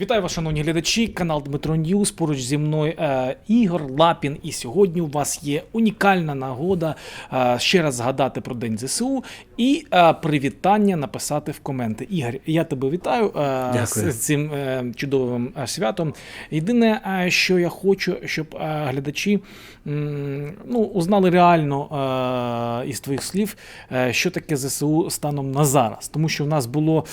Вітаю вас, шановні глядачі, канал Дмитро Ньюс. Поруч зі мною е, Ігор Лапін. І сьогодні у вас є унікальна нагода е, ще раз згадати про День ЗСУ і е, привітання написати в коменти. Ігор, я тебе вітаю е, з цим е, чудовим е, святом. Єдине, е, що я хочу, щоб е, глядачі м, ну, узнали реально е, із твоїх слів, е, що таке ЗСУ станом на зараз. Тому що в нас було,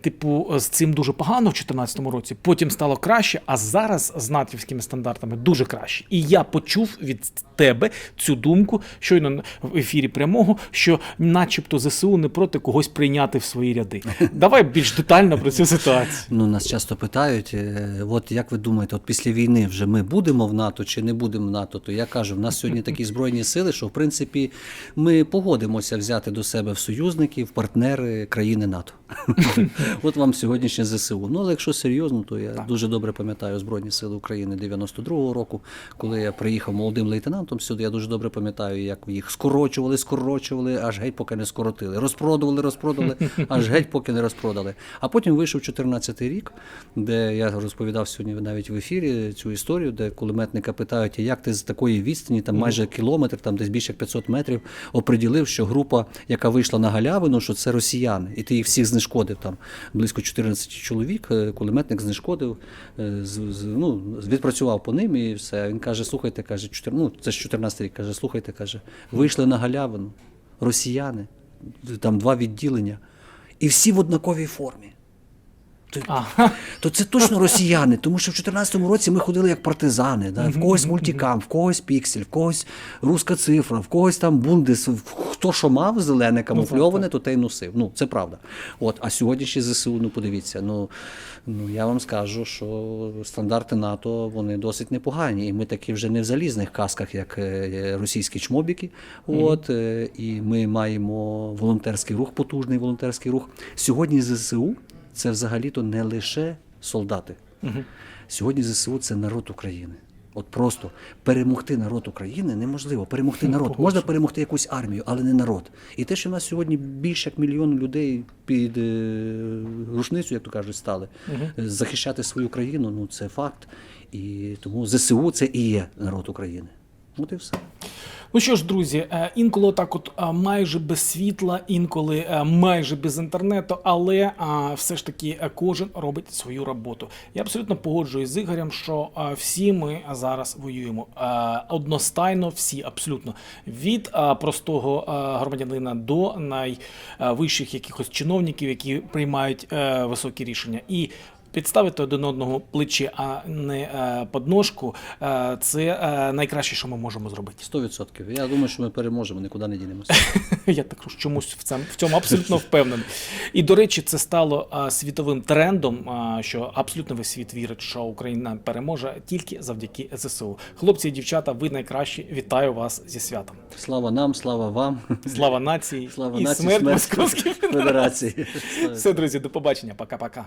типу, з цим дуже погано в 2014 році, потім стало краще, а зараз з натівськими стандартами дуже краще. І я почув від тебе цю думку щойно в ефірі прямого, що начебто ЗСУ не проти когось прийняти в свої ряди. Давай більш детально про цю ситуацію. Ну, нас часто питають, е, от як ви думаєте, от після війни вже ми будемо в НАТО чи не будемо в НАТО? То я кажу, в нас сьогодні такі збройні сили, що в принципі ми погодимося взяти до себе в союзники, в партнери країни НАТО. От вам сьогоднішнє ЗСУ. Ну, але якщо серйозно, то я дуже добре пам'ятаю Збройні Сили України 92-го року, коли я приїхав молодим лейтенантом сюди, я дуже добре пам'ятаю, як їх скорочували, скорочували, аж геть поки не скоротили. Розпродували, розпродали, аж геть поки не розпродали. А потім вийшов 14-й рік, де я розповідав сьогодні навіть в ефірі цю історію, де кулеметника питають, як ти з такої відстані, там майже кілометр, там десь більше як 500 метрів, оприділив, що група, яка вийшла на галявину, що це росіяни, і ти їх всіх знешкодив там близько 14 чоловік. е, Кулеметник знешкодив, е, ну, відпрацював по ним і все. Він каже: слухайте, каже, 4, ну, це ж 14 рік, каже, слухайте, каже, вийшли на галявину, росіяни, там два відділення, і всі в однаковій формі. То, Ага. то це точно росіяни, тому що в 14-му році ми ходили як партизани. Да? В когось мультикам, в когось піксель, в когось руска цифра, в когось там бундес. Хто що мав зелене камуфльоване, то те й носив. Ну, це правда. От, а сьогоднішні ЗСУ, ну подивіться, ну, ну я вам скажу, що стандарти НАТО вони досить непогані. І ми такі вже не в залізних касках, як е, російські чмобіки. От, е, і ми маємо волонтерський рух, потужний волонтерський рух. Сьогодні ЗСУ це взагалі-то не лише солдати. Сьогодні ЗСУ це народ України. От просто перемогти народ України неможливо. Перемогти народ. Можна перемогти якусь армію, але не народ. І те, що в нас сьогодні більше як мільйон людей під е, рушницю, як то кажуть, стали е, захищати свою країну, ну це факт. І тому ЗСУ це і є народ України. От і все. Ну що ж, друзі, е, інколи так, от е, майже без світла, інколи е, майже без інтернету, але все ж таки кожен робить свою роботу. Я абсолютно погоджуюсь з Ігорем, що всі ми зараз воюємо одностайно, всі абсолютно від простого громадянина до найвищих якихось чиновників, які приймають високі рішення. І Підставити один одного плечі, а не е, подножку, е, це е, найкраще, що ми можемо зробити. 100%. Я думаю, що ми переможемо, нікуди не дінемося. Я також чомусь в цьому, в цьому абсолютно впевнений. І до речі, це стало світовим трендом, що абсолютно весь світ вірить, що Україна переможе тільки завдяки ЗСУ. Хлопці і дівчата, ви найкращі. Вітаю вас зі святом. Слава нам, слава вам. Слава нації Слава і нації, смерть смерть московській Федерації. Все, друзі, до побачення. Пока-пока.